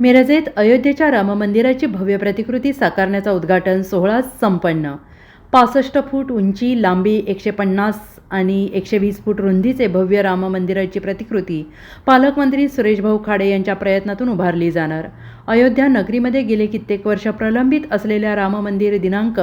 मिरजेत अयोध्येच्या राममंदिराची भव्य प्रतिकृती साकारण्याचा उद्घाटन सोहळा संपन्न. पासष्ट फूट उंची लांबी एकशे पन्नास आणि एकशे वीस फूट रुंदीचे भव्य राम मंदिराची प्रतिकृती पालकमंत्री सुरेशभाऊ खाडे यांच्या प्रयत्नातून उभारली जाणार. अयोध्या नगरीमध्ये गेले कित्येक वर्ष प्रलंबित असलेल्या राम मंदिर दिनांक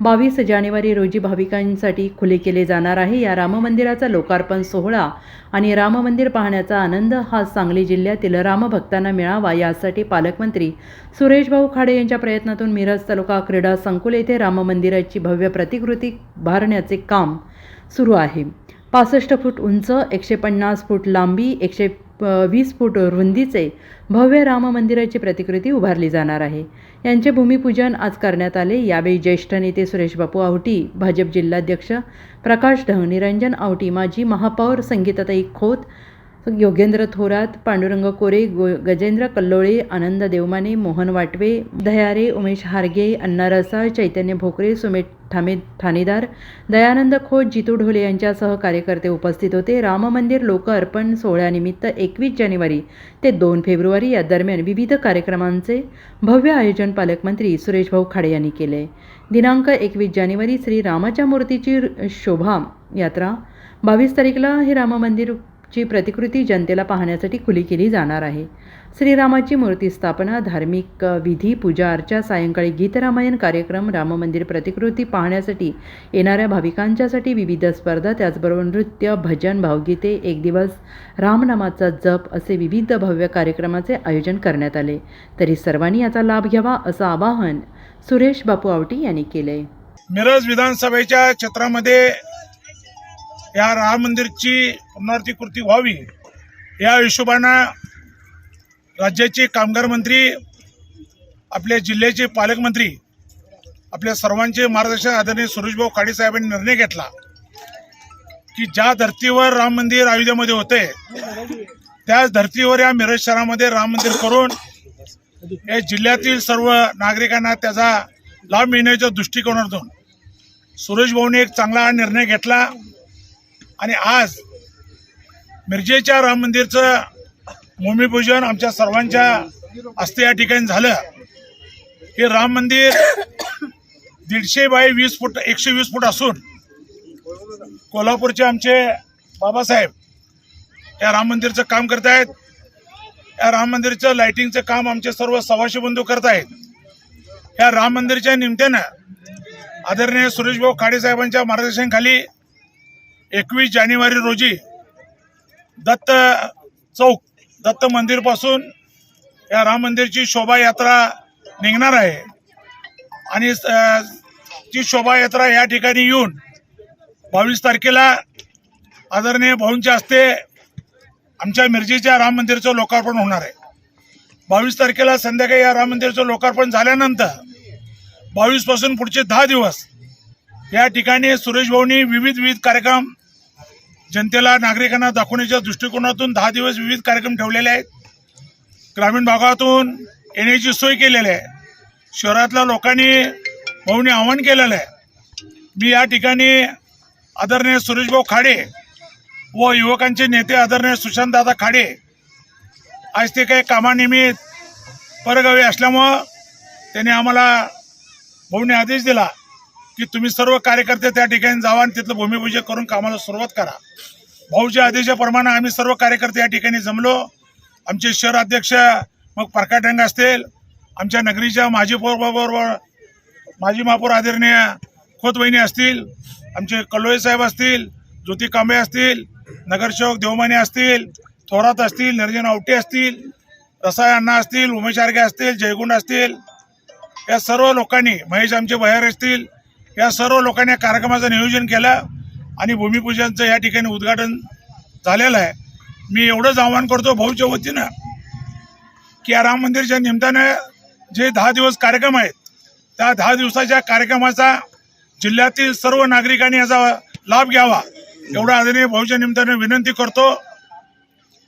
बावीस जानेवारी रोजी भाविकांसाठी खुले केले जाणार आहे. या राम मंदिराचा लोकार्पण सोहळा आणि राम मंदिर पाहण्याचा आनंद हा सांगली जिल्ह्यातील रामभक्तांना मिळावा यासाठी पालकमंत्री सुरेशभाऊ खाडे यांच्या प्रयत्नातून मिरज तालुका क्रीडा संकुल येथे राम मंदिराची भव्य प्रतिकृती उभारण्याचे काम सुरू आहे. पासष्ट फूट उंच एकशे पन्नास फूट लांबी एकशे वीस फूट रुंदीचे भव्य राम मंदिराची प्रतिकृती उभारली जाणार आहे. यांचे भूमिपूजन आज करण्यात आले. यावेळी ज्येष्ठ नेते सुरेश बापू आवटी भाजप जिल्हाध्यक्ष प्रकाश ढग निरंजन आवटी माजी महापौर संगीताताई खोत योगेंद्र थोरात पांडुरंग कोरे गो गजेंद्र कल्लोळे आनंद देवमाने मोहन वाटवे दयारे उमेश हारगे अण्णा रसाळ चैतन्य भोकरे सुमेठ ठामे ठाणेदार दयानंद खोत जितू ढोले यांच्यासह कार्यकर्ते उपस्थित होते. राम मंदिर लोकअर्पण सोहळ्यानिमित्त एकवीस जानेवारी ते दोन फेब्रुवारी या दरम्यान विविध कार्यक्रमांचे भव्य आयोजन पालकमंत्री सुरेशभाऊ खाडे यांनी केले. दिनांक एकवीस जानेवारी श्री रामाच्या मूर्तीची शोभा यात्रा. बावीस तारीखला हे राम मंदिर ची प्रतिकृती जनतेला पाहण्यासाठी खुली केली जाणार आहे. श्रीरामाची मूर्ती स्थापना धार्मिक विधी पूजा अर्चा सायंकाळी गीतरामायण कार्यक्रम राममंदिर प्रतिकृती पाहण्यासाठी येणाऱ्या भाविकांच्यासाठी विविध स्पर्धा त्याचबरोबर नृत्य भजन भावगीते एक दिवस रामनामाचा जप असे विविध भव्य कार्यक्रमाचे आयोजन करण्यात आले. तरी सर्वांनी याचा लाभ घ्यावा असं आवाहन सुरेश बापू आवटी यांनी केले मिरज विधानसभेच्या क्षेत्रामध्ये या राम मंदिरची पुनरावृत्ती व्हावी या हिशोबानं राज्याचे कामगार मंत्री आपल्या जिल्ह्याचे पालकमंत्री आपल्या सर्वांचे मार्गदर्शक आदरणीय सुरेशभाऊ खाडे साहेबांनी निर्णय घेतला की ज्या धर्तीवर राम मंदिर अयोध्येमध्ये होते त्याच धर्तीवर या मिरज शहरामध्ये राम मंदिर करून या जिल्ह्यातील सर्व नागरिकांना त्याचा लाभ मिळण्याच्या दृष्टिकोनातून सुरेश भाऊने एक चांगला निर्णय घेतला. आणि आज मिरजेच्या राम मंदिरचं भूमिपूजन आमच्या सर्वांच्या हस्ते या ठिकाणी झालं. हे राम मंदिर दीडशे बाय वीस फूट एकशे वीस फूट असून कोल्हापूरचे आमचे बाबासाहेब या राम मंदिरचं काम करत आहेत या राम मंदिरचं लायटिंगचं काम आमचे सर्व सव्वाशे बंधू करत आहेत या राम मंदिरच्या निमित्तानं आदरणीय सुरेशभाऊ खाडे साहेबांच्या मार्गदर्शनाखाली एकवीस जानेवारी रोजी दत्त चौक दत्त मंदिरपासून या राम मंदिरची शोभायात्रा निघणार आहे. आणि ती शोभायात्रा या ठिकाणी येऊन बावीस तारखेला आदरणीय भाऊंच्या हस्ते आमच्या मिरजेच्या राम मंदिरचं लोकार्पण होणार आहे. बावीस तारखेला संध्याकाळी या राम मंदिरचं लोकार्पण झाल्यानंतर बावीसपासून पुढचे दहा दिवस या ठिकाणी सुरेश भाऊनी विविध विविध कार्यक्रम जनतेला नागरिकांना दाखवण्याच्या दृष्टिकोनातून दहा दिवस विविध कार्यक्रम ठेवलेले आहेत. ग्रामीण भागातून येण्याची सोय केलेली आहे. शहरातल्या लोकांनी भाऊनी आवाहन केलेलं आहे. मी या ठिकाणी आदरणीय सुरेशभाऊ खाडे व युवकांचे नेते आदरणीय सुशांतदादा खाडे आज ते काही कामानिमित्त परगावी असल्यामुळं त्यांनी आम्हाला भाऊने आदेश दिला. की तुम्ही सर्व कार्यकर्ते त्या ठिकाणी जावा आणि तिथलं भूमिपूजन करून कामाला सुरुवात करा. भाऊच्या आदेशाप्रमाणे आम्ही सर्व कार्यकर्ते या ठिकाणी जमलो. आमचे शहर अध्यक्ष मग परकाटंग असतील. आमच्या नगरीच्या माजी बरोबर माजी महापौर आदरणीय खोतवहिनी असतील. आमचे कल्लोळे साहेब असतील ज्योती कांबळे असतील नगरसेवक देवमाने असतील थोरात असतील निर्जन आवटे असतील रसाय अण्णा असतील उमेश आर्गे असतील जयगुंड असतील. या सर्व लोकांनी महेश आमचे बहार असतील या सर्व लोकांनी या कार्यक्रमाचं नियोजन केलं आणि भूमिपूजनचं या ठिकाणी उद्घाटन झालेलं आहे. मी एवढंच आवाहन करतो भाऊच्या वतीनं की या राम मंदिरच्या निमित्तानं जे दहा दिवस कार्यक्रम आहेत त्या दहा दिवसाच्या कार्यक्रमाचा जिल्ह्यातील सर्व नागरिकांनी याचा लाभ घ्यावा एवढा आदरणीय भाऊच्या निमित्तानं विनंती करतो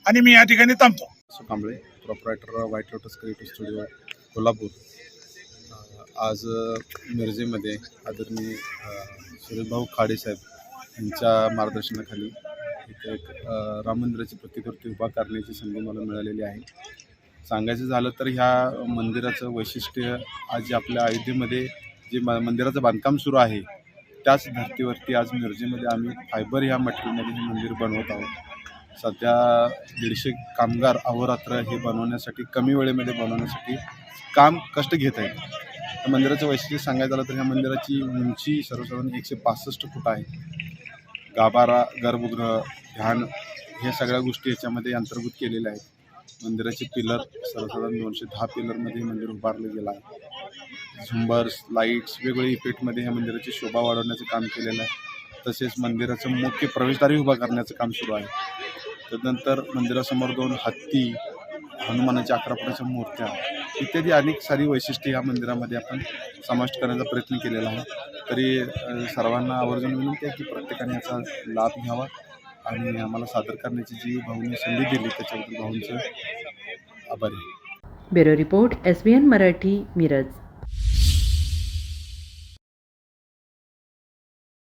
आणि मी या ठिकाणी थांबतो. Kamble proprietor White Lotus Creative studio Kolhapur. आज मिरजेमध्ये आदरणीय सुरेशभाऊ खाडे साहेब यांच्या मार्गदर्शनाखाली इथे एक राम मंदिराची प्रतिकृती उभा करण्याची संधी मला मिळालेली आहे. सांगायचं झालं तर ह्या मंदिराचं वैशिष्ट्य आज जे आपल्या अयोध्येमध्ये जे म मंदिराचं बांधकाम सुरू आहे त्याच धर्तीवरती आज मिरजेमध्ये आम्ही फायबर ह्या मटेरियलमध्ये हे मंदिर बनवत आहोत. सध्या दीडशे कामगार अहोरात्र हे बनवण्यासाठी कमी वेळेमध्ये बनवण्यासाठी काम कष्ट घेत आहेत. मंदिराचं वैशिष्ट्य सांगायचं झालं तर ह्या मंदिराची उंची सर्वसाधारण एकशे पासष्ट फूट आहे. गाभारा गर्भगृह ध्यान ह्या सगळ्या गोष्टी याच्यामध्ये अंतर्भूत केलेल्या आहेत. मंदिराचे पिलर सर्वसाधारण दोनशे दहा पिलरमध्ये मंदिर उभारलं गेलं आहे. झुंबर्स लाईट्स वेगवेगळे इफेक्टमध्ये ह्या मंदिराची शोभा वाढवण्याचं काम केलेलं आहे. तसेच मंदिराचं मुख्य प्रवेशद्वारही उभा करण्याचं काम सुरू आहे. त्यानंतर मंदिरासमोर दोन हत्ती हनुमानाच्या अकरा फुटाच्या मूर्त्या इत्यादी अनेक सारी वैशिष्ट्ये या मंदिरामध्ये आपण समाविष्ट करण्याचा प्रयत्न केलेला आहे. तरी सर्वांना आवर्जून विनंती आहे की प्रत्येकाने याचा लाभ घ्यावा आणि आम्हाला सादर करण्याची जी भाऊनी संधी दिली त्याच्याबद्दल भाऊंचं आभारी bureau report S B N Marathi Miraj.